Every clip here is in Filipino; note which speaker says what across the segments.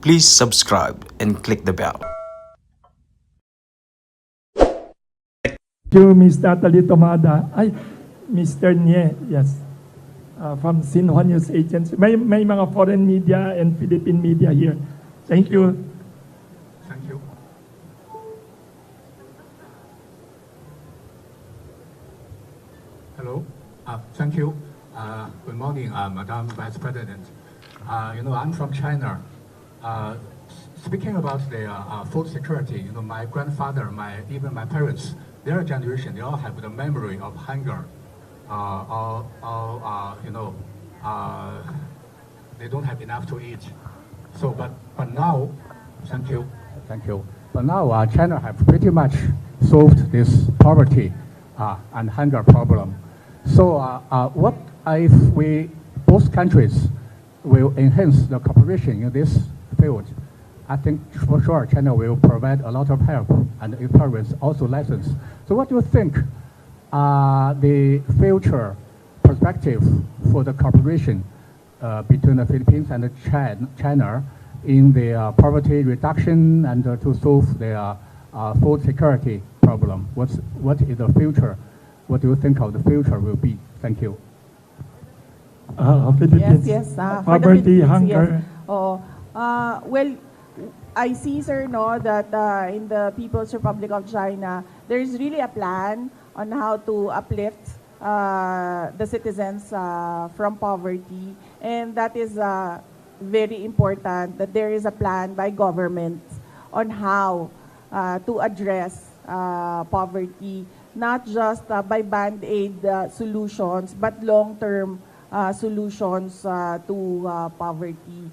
Speaker 1: Please subscribe and click the bell.
Speaker 2: to Miss Natalie Tomada. Ay, Mr. Nye, yes. Uh, from Sinhua News Agency. May, may mga foreign media and Philippine media here. Thank you.
Speaker 3: Thank you. Hello. Uh, Thank you. Uh, Good morning, uh, Madam Vice President. Uh, You know, I'm from China. Uh, Speaking about the uh, uh, food security, you know, my grandfather, my, even my parents, their generation, they all have the memory of hunger. Uh, Or, or, uh, you know, uh, they don't have enough to eat. So, but, but now, thank you, thank you. But now uh, China have pretty much solved this poverty uh, and hunger problem. So, uh, uh, what if we both countries will enhance the cooperation in this field? I think for sure China will provide a lot of help and experience also lessons. So, what do you think are the future perspective for the cooperation uh, between the Philippines and China, China in the uh, poverty reduction and uh, to solve the uh, uh, food security problem? What's, what is the future? What do you think of the future will be? Thank you.
Speaker 2: Uh,
Speaker 4: Yes,
Speaker 2: Philippines.
Speaker 4: yes. for the
Speaker 2: Poverty,
Speaker 4: Philippines,
Speaker 2: hunger.
Speaker 4: Yes. Oo. Ah, well, I see, sir, no, that ah, in the People's Republic of China, there is really a plan on how to uplift ah, the citizens ah, from poverty. And that is ah, very important that there is a plan by government on how ah, to address ah, poverty, not just ah, by band-aid ah, solutions, but long-term uh, solutions uh, to uh, poverty.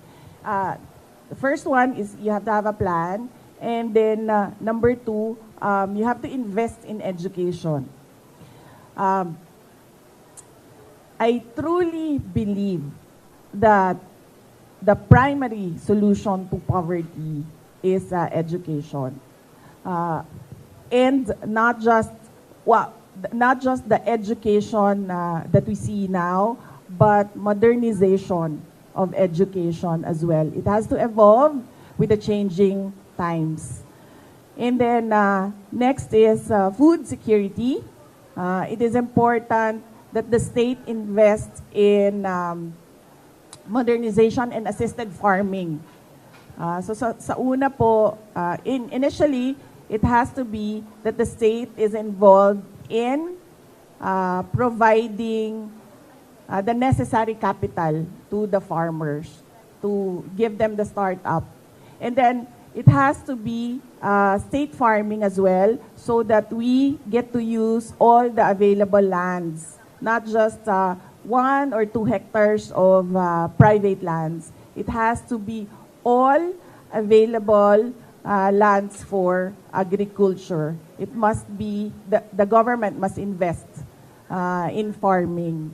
Speaker 4: Uh, the first one is you have to have a plan, and then uh, number two, um, you have to invest in education. Um, I truly believe that the primary solution to poverty is uh, education. Uh, and not just well, not just the education that we see now, but modernization of education as well. It has to evolve with the changing times. And then uh, next is uh, food security. Uh, it is important that the state invests in um, modernization and assisted farming. Uh, so sa, sa una po, uh, in, initially, it has to be that the state is involved in uh, providing uh, the necessary capital to the farmers to give them the startup. And then it has to be uh, state farming as well so that we get to use all the available lands, not just uh, one or two hectares of uh, private lands. It has to be all available uh, lands for agriculture. It must be, the, the government must invest uh, in farming.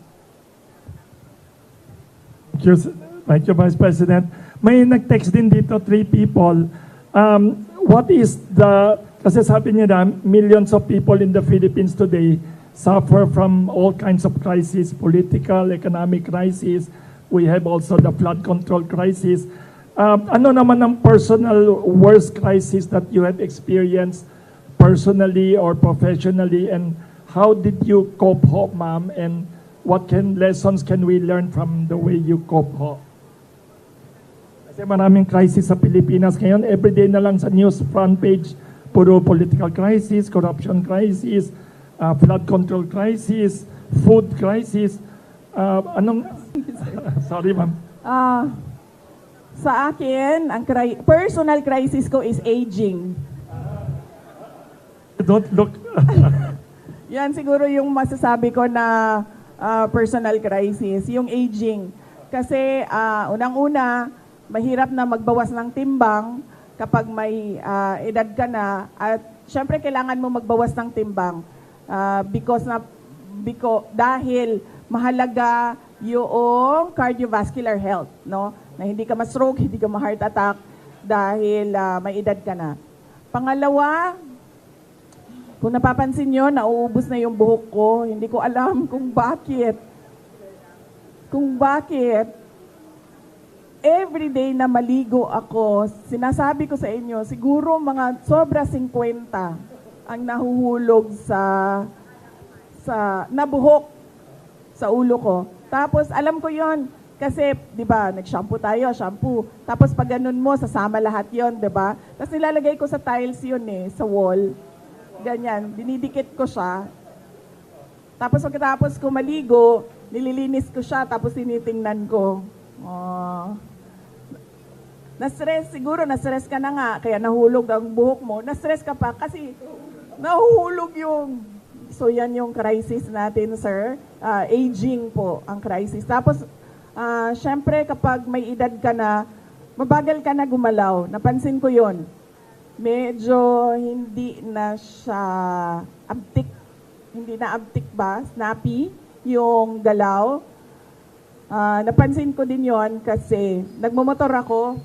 Speaker 2: Thank you, Vice President. May nag-text din dito, three people. Um, what is the, kasi sabi niya na, millions of people in the Philippines today suffer from all kinds of crises, political, economic crisis. We have also the flood control crisis. Um, ano naman ang personal worst crisis that you have experienced personally or professionally and how did you cope ma'am? And what can lessons can we learn from the way you cope ho? Kasi maraming crisis sa Pilipinas ngayon. Everyday na lang sa news front page, puro political crisis, corruption crisis, uh, flood control crisis, food crisis. Uh, anong... Sorry, ma'am.
Speaker 4: Ah, sa akin, ang cri- personal crisis ko is aging.
Speaker 2: Don't look...
Speaker 4: Yan siguro yung masasabi ko na ah, personal crisis, yung aging. Kasi ah, unang-una, mahirap na magbawas ng timbang kapag may ah, edad ka na at syempre kailangan mo magbawas ng timbang ah, because na because dahil mahalaga yung cardiovascular health, no? Na hindi ka ma-stroke, hindi ka ma-heart attack dahil ah, may edad ka na. Pangalawa, kung napapansin nyo, nauubos na yung buhok ko. Hindi ko alam kung bakit. Kung bakit. everyday na maligo ako, sinasabi ko sa inyo, siguro mga sobra 50 ang nahuhulog sa sa nabuhok sa ulo ko. Tapos alam ko 'yon kasi 'di ba, nag-shampoo tayo, shampoo. Tapos pag ganun mo, sasama lahat 'yon, 'di ba? Tapos nilalagay ko sa tiles 'yon eh, sa wall. Ganyan, dinidikit ko siya. Tapos pagkatapos ko maligo, nililinis ko siya, tapos tinitingnan ko. Oh. Na-stress, siguro na-stress ka na nga, kaya nahulog ang buhok mo. Na-stress ka pa kasi nahuhulog yung... So yan yung crisis natin, sir. Ah, aging po ang crisis. Tapos, ah, syempre kapag may edad ka na, mabagal ka na gumalaw. Napansin ko yon medyo hindi na siya abtik, hindi na abtik ba, snappy, yung galaw. Ah, napansin ko din yon kasi nagmumotor ako,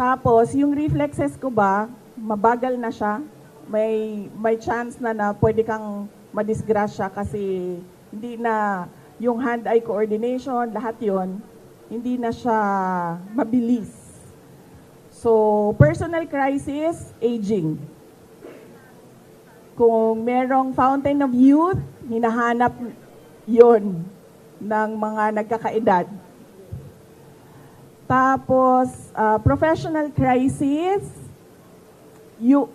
Speaker 4: tapos yung reflexes ko ba, mabagal na siya. May, may chance na na pwede kang madisgrasya kasi hindi na yung hand-eye coordination, lahat yon hindi na siya mabilis. So, personal crisis, aging. Kung merong fountain of youth, hinahanap yon ng mga nagkakaedad. Tapos, ah, professional crisis, yung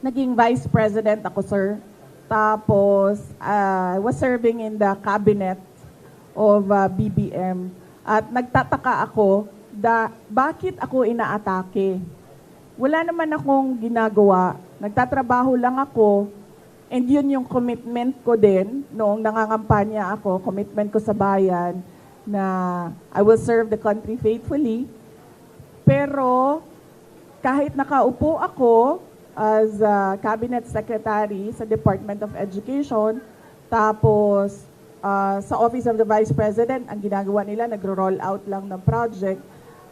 Speaker 4: naging vice president ako, sir. Tapos, I was serving in the cabinet of ah, BBM. At nagtataka ako, da, bakit ako inaatake? Wala naman akong ginagawa. Nagtatrabaho lang ako. And yun yung commitment ko din noong nangangampanya ako, commitment ko sa bayan na I will serve the country faithfully. Pero kahit nakaupo ako as a cabinet secretary sa Department of Education, tapos ah, sa Office of the Vice President, ang ginagawa nila, nagro-roll out lang ng project,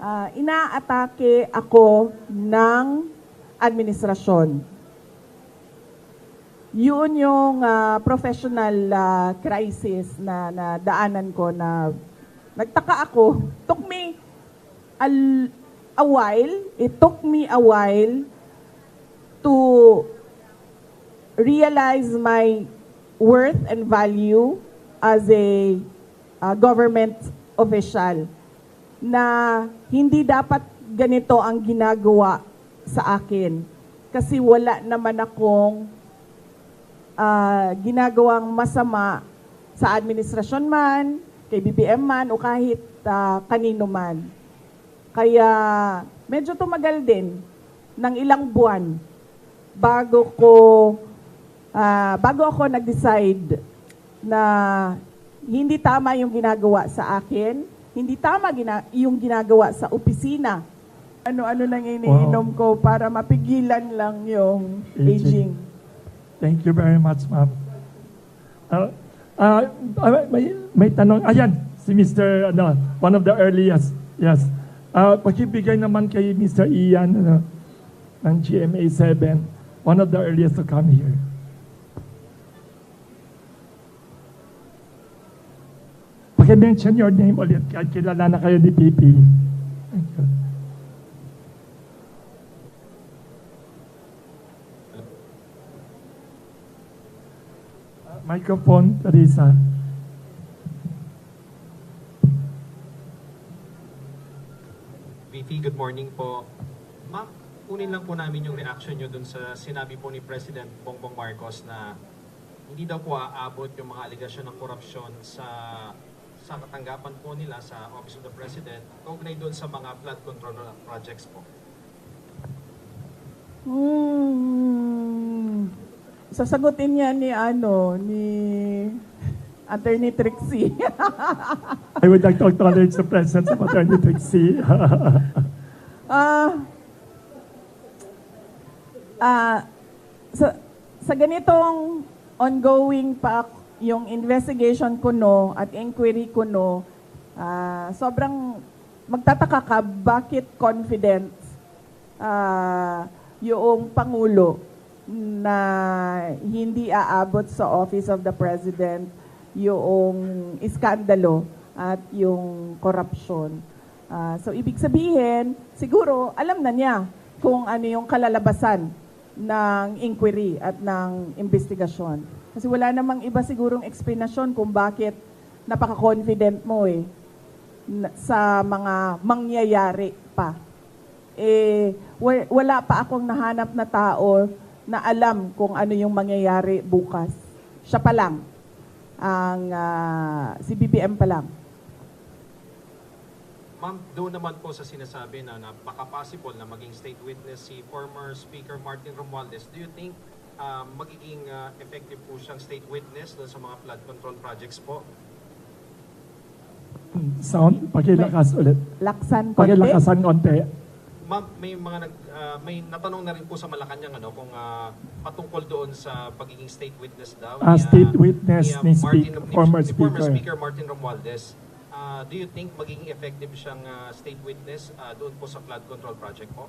Speaker 4: ah, inaatake ako ng administrasyon. Yun yung ah, professional ah, crisis na, na daanan ko na nagtaka ako. Took me a, a while, it took me a while to realize my worth and value as a uh, government official na hindi dapat ganito ang ginagawa sa akin kasi wala naman akong ah, ginagawang masama sa administrasyon man, kay BBM man, o kahit ah, kanino man. Kaya medyo tumagal din ng ilang buwan bago ko ah, bago ako nag-decide na hindi tama yung ginagawa sa akin, hindi tama gina- yung ginagawa sa opisina. Ano-ano nang iniinom ko para mapigilan lang yung
Speaker 2: Aging.
Speaker 4: aging.
Speaker 2: Thank you very much, ma'am. Ah, ah, ah, may, may tanong. Ayan, si Mr. Ano, one of the earliest. Yes. Ah, pakibigay naman kay Mr. Ian ano, ng GMA 7. One of the earliest to come here. Paki-mention your name ulit kahit kilala na kayo ni PP. Thank you. Microphone, Teresa.
Speaker 5: VP, good morning po. Ma'am, kunin lang po namin yung reaction nyo dun sa sinabi po ni President Bongbong Marcos na hindi daw po aabot yung mga aligasyon ng korupsyon sa sa katanggapan po nila sa Office of the President kaugnay doon sa mga flood control projects po.
Speaker 4: Hmm. Sasagutin niya ni ano, ni Attorney Trixie.
Speaker 2: I would like to acknowledge the presence of Attorney Trixie.
Speaker 4: Ah, ah, sa, sa ganitong ongoing pa yung investigation ko no at inquiry ko no, ah, sobrang magtataka ka bakit confident ah, yung Pangulo na hindi aabot sa Office of the President yung iskandalo at yung korupsyon. Ah, so ibig sabihin, siguro alam na niya kung ano yung kalalabasan ng inquiry at ng investigasyon. Kasi wala namang iba sigurong explanation kung bakit napaka-confident mo eh sa mga mangyayari pa. Eh, wa- wala pa akong nahanap na tao na alam kung ano yung mangyayari bukas. Siya pa lang. Ang ah, si BBM pa lang.
Speaker 5: Ma'am, doon naman po sa sinasabi na napaka-possible na maging state witness si former Speaker Martin Romualdez, do you think ah, magiging ah, effective po siyang state witness doon sa mga flood control projects po?
Speaker 2: Sound, pakilakas ulit.
Speaker 4: Laksan konti.
Speaker 2: Pakilakasan konti.
Speaker 5: Ma'am, may mga nag ah, may natanong na rin po sa Malacanang ano kung ah, patungkol doon sa pagiging state witness daw
Speaker 2: Ah,
Speaker 5: ni,
Speaker 2: state witness
Speaker 5: ah,
Speaker 2: ni
Speaker 5: Martin-
Speaker 2: speak-
Speaker 5: ni-
Speaker 2: former
Speaker 5: ni former
Speaker 2: speaker.
Speaker 5: speaker Martin Romualdez. Ah, do you think magiging effective siyang ah, state witness ah, doon po sa flood control project po?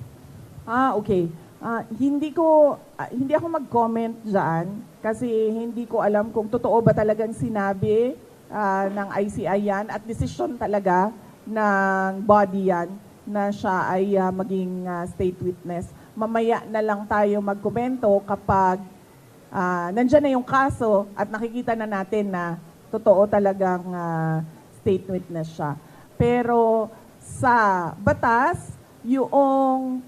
Speaker 4: Ah, okay. Ah, hindi ko ah, hindi ako mag-comment diyan kasi hindi ko alam kung totoo ba talagang sinabi ah, ng ICI yan at decision talaga ng body yan na siya ay ah, maging ah, state witness. Mamaya na lang tayo magkomento kapag ah, nandyan na yung kaso at nakikita na natin na totoo talagang ah, state witness siya. Pero sa batas, yung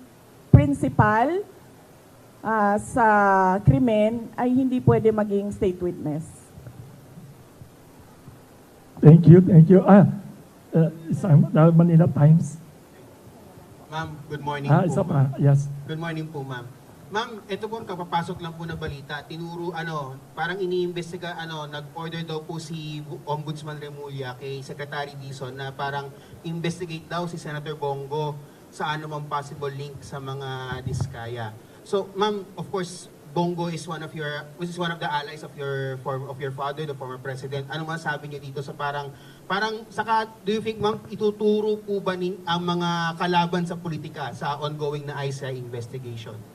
Speaker 4: principal ah, sa krimen ay hindi pwede maging state witness.
Speaker 2: Thank you, thank you. Ah, uh, isang, uh, Manila Times.
Speaker 6: Ma'am, good morning
Speaker 2: Ah,
Speaker 6: po.
Speaker 2: isa pa. Yes.
Speaker 6: Good morning po, ma'am. Ma'am, ito po kapapasok lang po na balita. Tinuro, ano, parang iniimbestiga, ano, nag-order daw po si Ombudsman Remulla kay Secretary Dizon na parang investigate daw si Senator Bongo sa anumang possible link sa mga diskaya. So, ma'am, of course, Bongo is one of your, which is one of the allies of your form of your father, the former president. Ano masabi niyo dito sa parang, parang, saka, do you think, ma'am, ituturo po ba nin, ang mga kalaban sa politika sa ongoing na ICI investigation?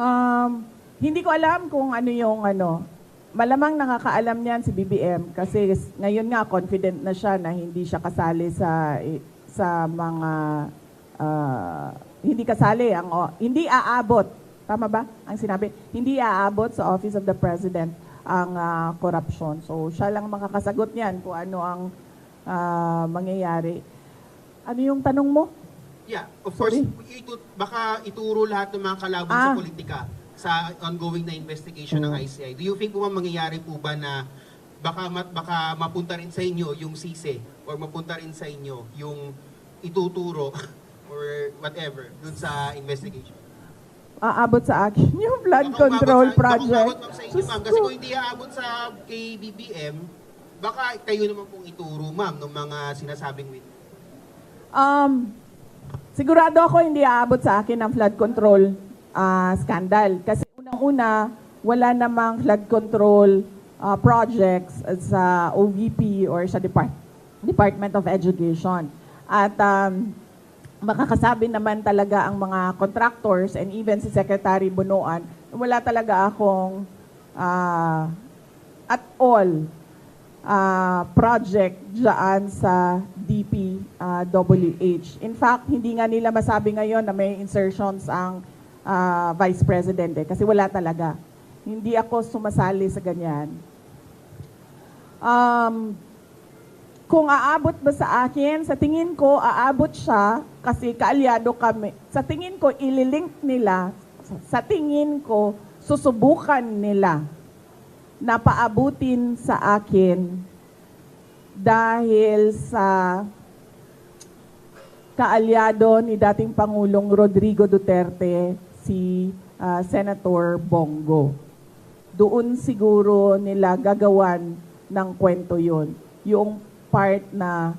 Speaker 4: Um, hindi ko alam kung ano yung ano. Malamang nakakaalam niyan si BBM kasi ngayon nga confident na siya na hindi siya kasali sa eh, sa mga ah, hindi kasali ang o- hindi aabot. Tama ba? Ang sinabi, hindi aabot sa Office of the President ang ah, corruption. So siya lang makakasagot niyan kung ano ang ah, mangyayari. Ano yung tanong mo?
Speaker 6: Yeah, of course, itu, baka ituro lahat ng mga kalaban
Speaker 4: Ah.
Speaker 6: sa politika sa ongoing na investigation ng ICI. Do you think po ma'am, mangyayari po ba na baka, ma- baka mapunta rin sa inyo yung sise or mapunta rin sa inyo yung ituturo or whatever dun sa investigation?
Speaker 4: Aabot sa akin yung flood
Speaker 6: Baka
Speaker 4: control
Speaker 6: sa-
Speaker 4: project.
Speaker 6: Baka umabot ma'am sa inyo
Speaker 4: Sus
Speaker 6: ma'am. Kasi
Speaker 4: ko.
Speaker 6: kung hindi aabot sa kay BBM, baka kayo naman pong ituro ma'am ng mga sinasabing witness.
Speaker 4: Um, sigurado ako hindi aabot sa akin ang flood control ah, scandal. Kasi unang-una, wala namang flood control ah, projects sa OVP or sa Depart- Department of Education. At um, makakasabi naman talaga ang mga contractors and even si Secretary Bunuan, wala talaga akong ah, at all ah, project dyan sa DPWH. In fact, hindi nga nila masabi ngayon na may insertions ang ah, Vice President eh, kasi wala talaga. Hindi ako sumasali sa ganyan. Um, kung aabot ba sa akin, sa tingin ko, aabot siya kasi kaalyado kami. Sa tingin ko, ililink nila, sa tingin ko, susubukan nila na paabutin sa akin dahil sa kaalyado ni dating Pangulong Rodrigo Duterte, si ah, Senator Bongo. Doon siguro nila gagawan ng kwento yon. Yung part na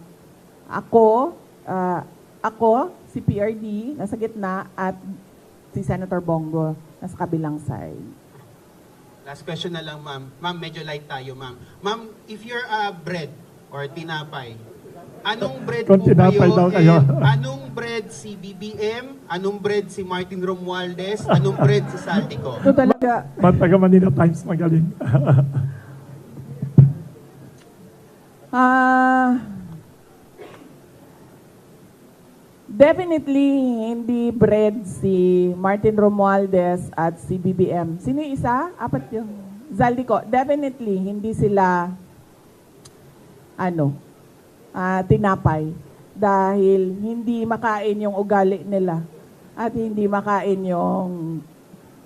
Speaker 4: ako, ah, ako, si PRD, nasa gitna, at si Senator Bongo, nasa kabilang side.
Speaker 6: Last question na lang, ma'am. Ma'am, medyo light tayo, ma'am. Ma'am, if you're a bread or tinapay, anong bread
Speaker 2: Kung
Speaker 6: po kayo?
Speaker 2: daw kayo.
Speaker 6: anong bread si BBM? Anong bread si Martin Romualdez? Anong bread si Saldico?
Speaker 4: Ito talaga,
Speaker 2: Mataga Manila Times magaling.
Speaker 4: Ah, definitely hindi bread si Martin Romualdez at si BBM. Sino yung isa? Apat yung Zaldico. Definitely hindi sila ano, ah, tinapay dahil hindi makain yung ugali nila at hindi makain yung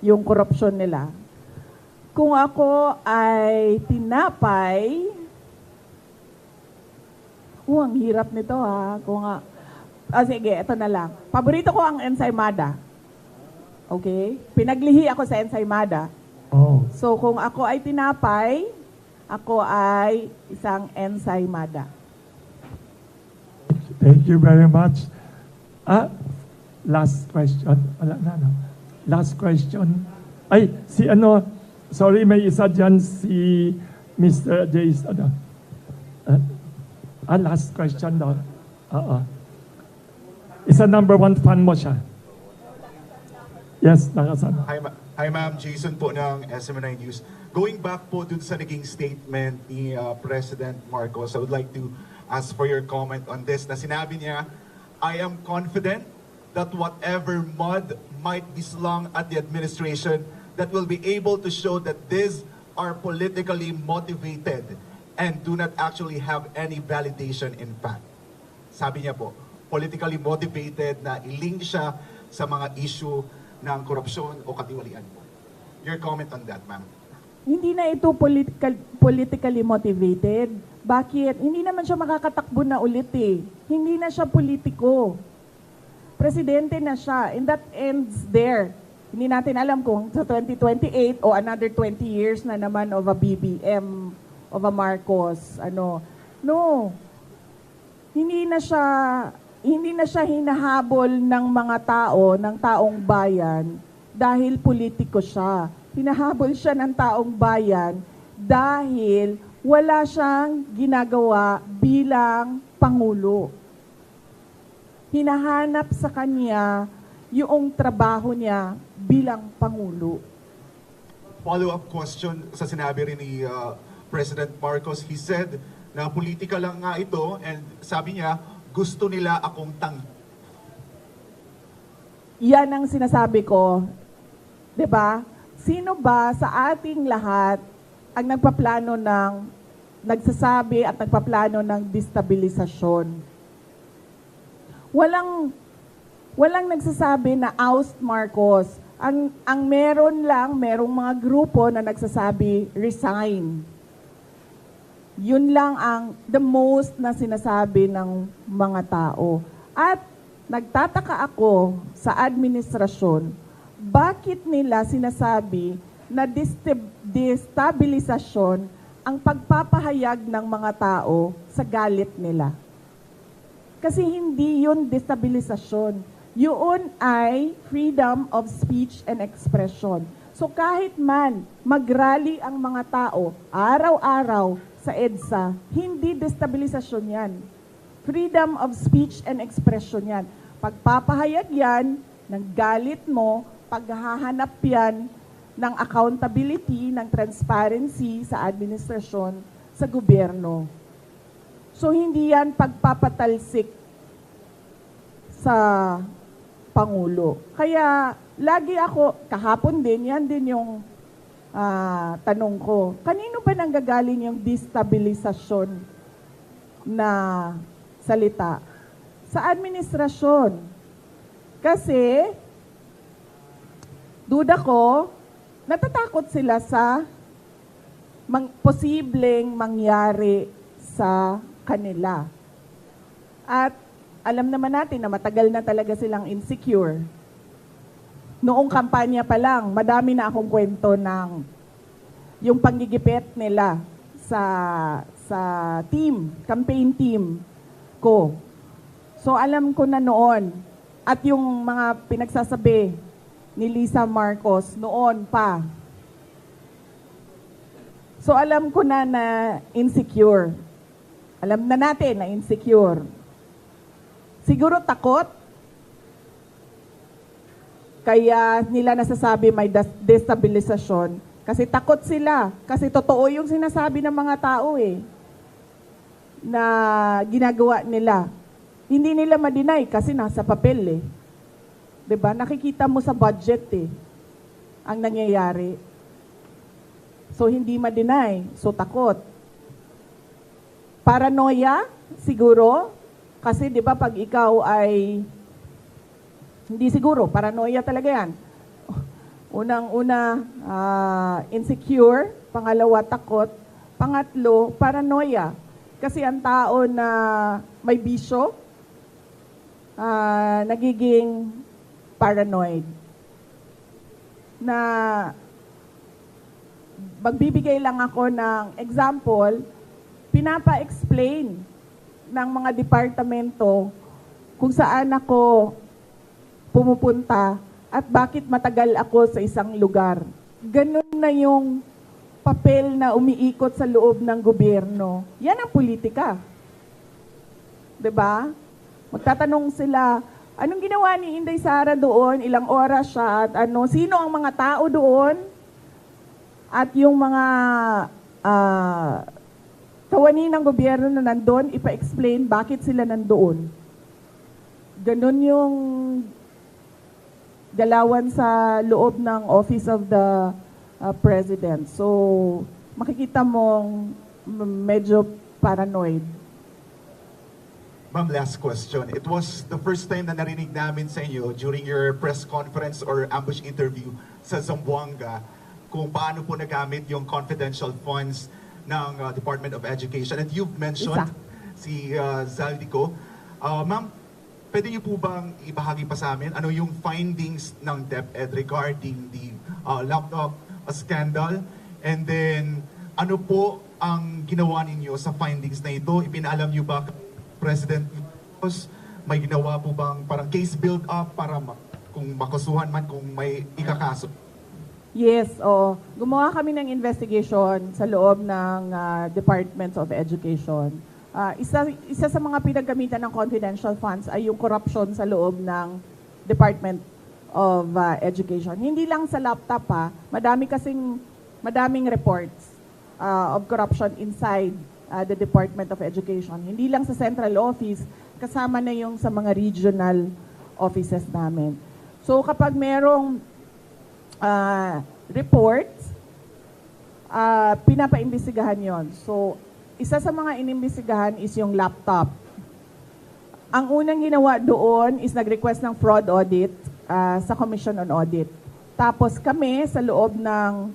Speaker 4: yung korupsyon nila. Kung ako ay tinapay, Oh, ang hirap nito ha. Kung ah, sige, ito na lang. Paborito ko ang ensaymada. Okay? Pinaglihi ako sa ensaymada.
Speaker 2: Oh,
Speaker 4: So, kung ako ay tinapay, ako ay isang ensaymada.
Speaker 2: thank you very much. Ah, last question. Wala na, no? Last question. Ay, si ano, sorry, may isa dyan si Mr. Jace, ano? Ah, ah, last question daw. Oo. Isa number one fan mo siya. Yes, nakasama.
Speaker 7: Hi, ma- hi ma'am, Jason po ng SMNI News. Going back po dun sa naging statement ni uh, President Marcos, I would like to ask for your comment on this na sinabi niya, I am confident that whatever mud might be slung at the administration, that will be able to show that these are politically motivated and do not actually have any validation in fact. Sabi niya po, politically motivated na ilink siya sa mga issue ng korupsyon o katiwalian po. Your comment on that, ma'am.
Speaker 4: Hindi na ito political, politically motivated. Bakit? Hindi naman siya makakatakbo na ulit eh. Hindi na siya politiko. Presidente na siya. And that ends there. Hindi natin alam kung sa 2028 o another 20 years na naman of a BBM, of a Marcos, ano. No. Hindi na siya hindi na siya hinahabol ng mga tao, ng taong bayan dahil politiko siya. Hinahabol siya ng taong bayan dahil wala siyang ginagawa bilang pangulo. Hinahanap sa kanya yung trabaho niya bilang pangulo.
Speaker 7: Follow-up question sa sinabi rin ni uh, President Marcos. He said na politika lang nga ito and sabi niya, gusto nila akong tang
Speaker 4: Yan ang sinasabi ko. 'Di ba? Sino ba sa ating lahat ang nagpaplano ng nagsasabi at nagpaplano ng destabilisasyon? Walang walang nagsasabi na oust Marcos. Ang ang meron lang, merong mga grupo na nagsasabi resign. Yun lang ang the most na sinasabi ng mga tao. At nagtataka ako sa administrasyon, bakit nila sinasabi na destabilisasyon ang pagpapahayag ng mga tao sa galit nila? Kasi hindi yun destabilisasyon. Yun ay freedom of speech and expression. So kahit man magrally ang mga tao araw-araw sa EDSA, hindi destabilisasyon yan. Freedom of speech and expression yan. Pagpapahayag yan ng galit mo, paghahanap yan ng accountability, ng transparency sa administrasyon, sa gobyerno. So hindi yan pagpapatalsik sa Pangulo. Kaya lagi ako, kahapon din, yan din yung ah, tanong ko. Kanino ba nanggagaling yung destabilisasyon na salita? Sa administrasyon. Kasi, duda ko, natatakot sila sa mang, posibleng mangyari sa kanila. At alam naman natin na matagal na talaga silang insecure. Noong kampanya pa lang, madami na akong kwento ng yung panggigipit nila sa sa team, campaign team ko. So alam ko na noon at yung mga pinagsasabi ni Lisa Marcos noon pa. So alam ko na na insecure. Alam na natin na insecure. Siguro takot. Kaya nila nasasabi may destabilisasyon. Kasi takot sila. Kasi totoo yung sinasabi ng mga tao eh. na ginagawa nila. Hindi nila ma-deny kasi nasa papel eh. ba? Nakikita mo sa budget eh ang nangyayari. So hindi ma-deny, so takot. Paranoia siguro kasi 'di ba pag ikaw ay hindi siguro, paranoia talaga 'yan. Unang-una, ah, insecure. Pangalawa, takot. Pangatlo, paranoia. Kasi ang tao na may bisyo, ah, nagiging paranoid. Na magbibigay lang ako ng example, pinapa-explain ng mga departamento kung saan ako pumupunta at bakit matagal ako sa isang lugar. Ganun na yung papel na umiikot sa loob ng gobyerno. Yan ang politika. 'Di ba? Magtatanong sila, anong ginawa ni Inday Sara doon? Ilang oras siya? At ano, sino ang mga tao doon? At yung mga ah, kawani ng gobyerno na nandun, ipa-explain bakit sila nandoon. Ganon yung galawan sa loob ng Office of the uh, President. So, makikita mong medyo paranoid.
Speaker 7: Ma'am, last question. It was the first time na narinig namin sa inyo during your press conference or ambush interview sa Zamboanga kung paano po nagamit yung confidential funds ng uh, Department of Education. And you've mentioned
Speaker 4: Isa.
Speaker 7: si uh, Zaldico. Uh, Ma'am, pwede niyo po bang ibahagi pa sa amin ano yung findings ng DepEd regarding the uh, laptop scandal? And then, ano po ang ginawa ninyo sa findings na ito? Ipinaalam niyo ba President Marcos? May ginawa po bang parang case build-up para ma- kung makasuhan man kung may ikakaso?
Speaker 4: Yes, oo. Gumawa kami ng investigation sa loob ng ah, Department of Education. Ah, isa, isa sa mga pinagamitan ng confidential funds ay yung corruption sa loob ng Department of ah, Education. Hindi lang sa laptop ha, madami kasing madaming reports ah, of corruption inside ah, the Department of Education. Hindi lang sa central office, kasama na yung sa mga regional offices namin. So kapag merong uh, reports, uh, pinapaimbestigahan yon. So, isa sa mga inimbestigahan is yung laptop. Ang unang ginawa doon is nag-request ng fraud audit uh, sa Commission on Audit. Tapos kami sa loob ng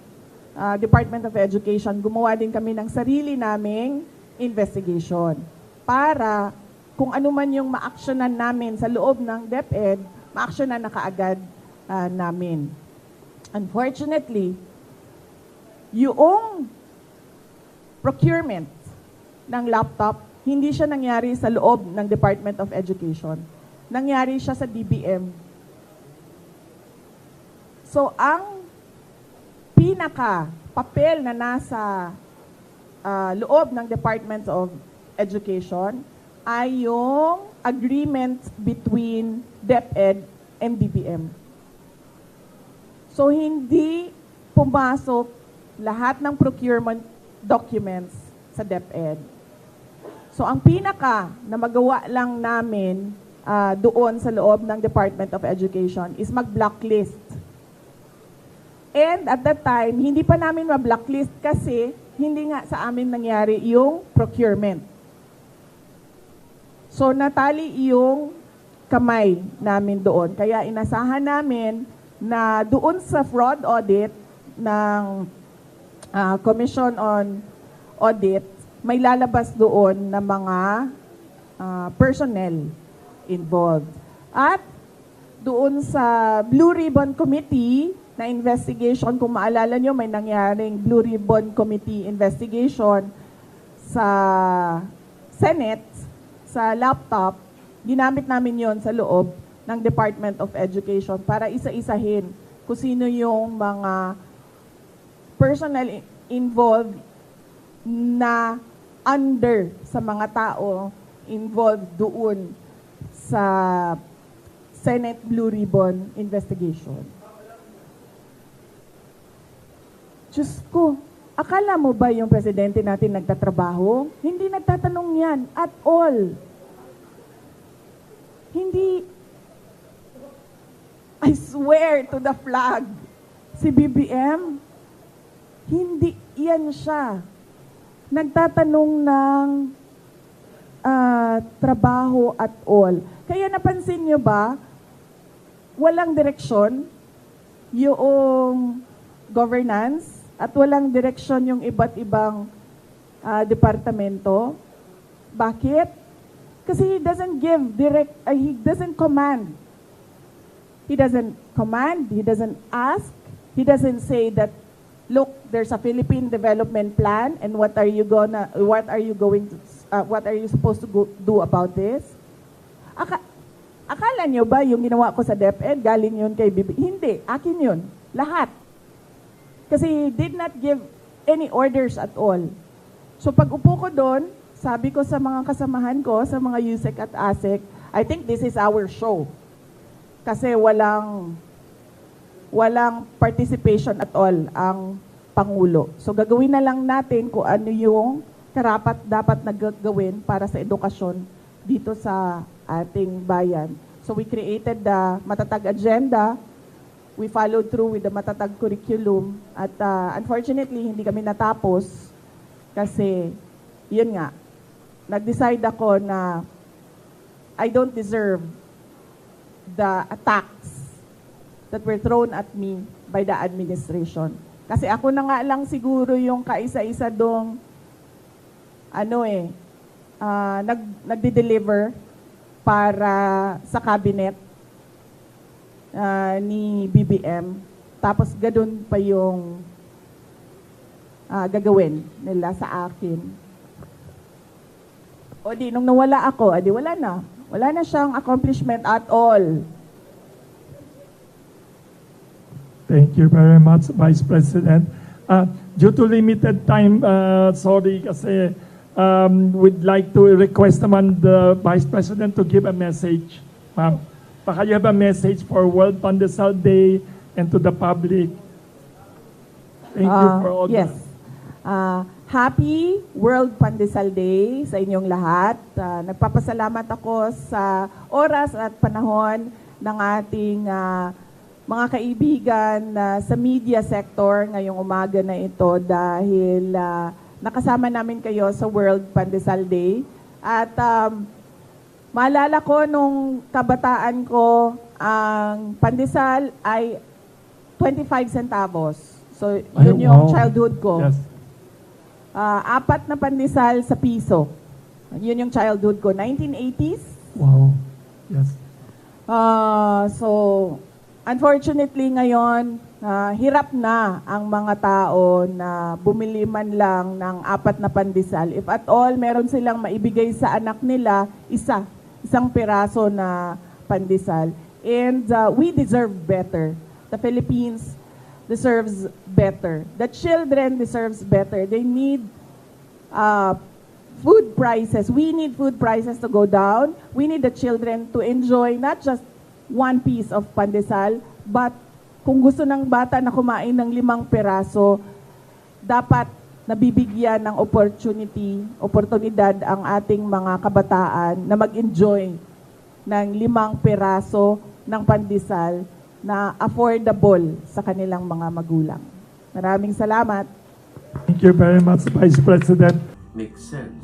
Speaker 4: uh, Department of Education, gumawa din kami ng sarili naming investigation para kung ano man yung ma-actionan namin sa loob ng DepEd, ma-actionan na kaagad uh, namin. Unfortunately, yung procurement ng laptop, hindi siya nangyari sa loob ng Department of Education. Nangyari siya sa DBM. So, ang pinaka papel na nasa ah, loob ng Department of Education ay yung agreement between DepEd and DBM. So, hindi pumasok lahat ng procurement documents sa DepEd. So, ang pinaka na magawa lang namin ah, doon sa loob ng Department of Education is mag-blacklist. And at that time, hindi pa namin ma-blacklist kasi hindi nga sa amin nangyari yung procurement. So, natali yung kamay namin doon. Kaya inasahan namin na doon sa fraud audit ng ah, Commission on Audit, may lalabas doon na mga ah, personnel involved. At doon sa Blue Ribbon Committee na investigation, kung maalala nyo, may nangyaring Blue Ribbon Committee investigation sa Senate, sa laptop, ginamit namin yon sa loob ng Department of Education para isa-isahin kung sino yung mga personnel involved na under sa mga tao involved doon sa Senate Blue Ribbon investigation. Diyos ko, Akala mo ba yung presidente natin nagtatrabaho? Hindi nagtatanong yan at all. Hindi, I swear to the flag, si BBM, hindi yan siya. Nagtatanong ng ah, trabaho at all. Kaya napansin nyo ba, walang direksyon yung governance at walang direksyon yung iba't ibang ah, departamento. Bakit? Kasi he doesn't give direct, ah, he doesn't command. He doesn't command, he doesn't ask, he doesn't say that, look, there's a Philippine development plan and what are you gonna, what are you going to, uh, what are you supposed to go, do about this? Aka, akala nyo ba yung ginawa ko sa DepEd, galing yun kay Bibi? Hindi, akin yun. Lahat. Kasi he did not give any orders at all. So pag upo ko doon, sabi ko sa mga kasamahan ko, sa mga USEC at ASEC, I think this is our show. Kasi walang walang participation at all ang Pangulo. So gagawin na lang natin kung ano yung karapat dapat na gagawin para sa edukasyon dito sa ating bayan. So we created the matatag agenda. We followed through with the matatag curriculum. At uh, unfortunately, hindi kami natapos kasi yun nga, nag-decide ako na I don't deserve the attacks that were thrown at me by the administration. Kasi ako na nga lang siguro yung kaisa-isa dong ano eh, ah, nag, nagde-deliver para sa cabinet ah, ni BBM. Tapos gadun pa yung ah, gagawin nila sa akin. O di, nung nawala ako, adi wala na. Wala na siyang accomplishment at all.
Speaker 2: Thank you very much, Vice President. Uh, due to limited time, uh, sorry kasi um, we'd like to request naman the Vice President to give a message. Ma'am, baka you have a message for World Pandesal Day and to the public. Thank you
Speaker 4: Ah,
Speaker 2: for all
Speaker 4: Yes.
Speaker 2: the...
Speaker 4: Ah, happy World Pandesal Day sa inyong lahat. Ah, nagpapasalamat ako sa oras at panahon ng ating ah, mga kaibigan na sa media sector ngayong umaga na ito dahil ah, nakasama namin kayo sa World Pandesal Day. At um, maalala ko nung kabataan ko, ang pandesal ay 25 centavos. So,
Speaker 2: Ay,
Speaker 4: yun yung
Speaker 2: wow.
Speaker 4: childhood ko.
Speaker 2: Yes.
Speaker 4: Ah, apat na pandesal sa piso. Yun yung childhood ko. 1980s.
Speaker 2: Wow. Yes.
Speaker 4: Ah, so, unfortunately ngayon, ah, hirap na ang mga tao na bumili man lang ng apat na pandesal. If at all, meron silang maibigay sa anak nila, isa, isang piraso na pandesal. And ah, we deserve better. The Philippines deserves better. The children deserves better. They need uh, food prices. We need food prices to go down. We need the children to enjoy not just one piece of pandesal, but kung gusto ng bata na kumain ng limang peraso, dapat nabibigyan ng opportunity, oportunidad ang ating mga kabataan na mag-enjoy ng limang peraso ng pandesal na affordable sa kanilang mga magulang. Maraming salamat.
Speaker 2: Thank you very much, Vice President.
Speaker 1: Makes sense.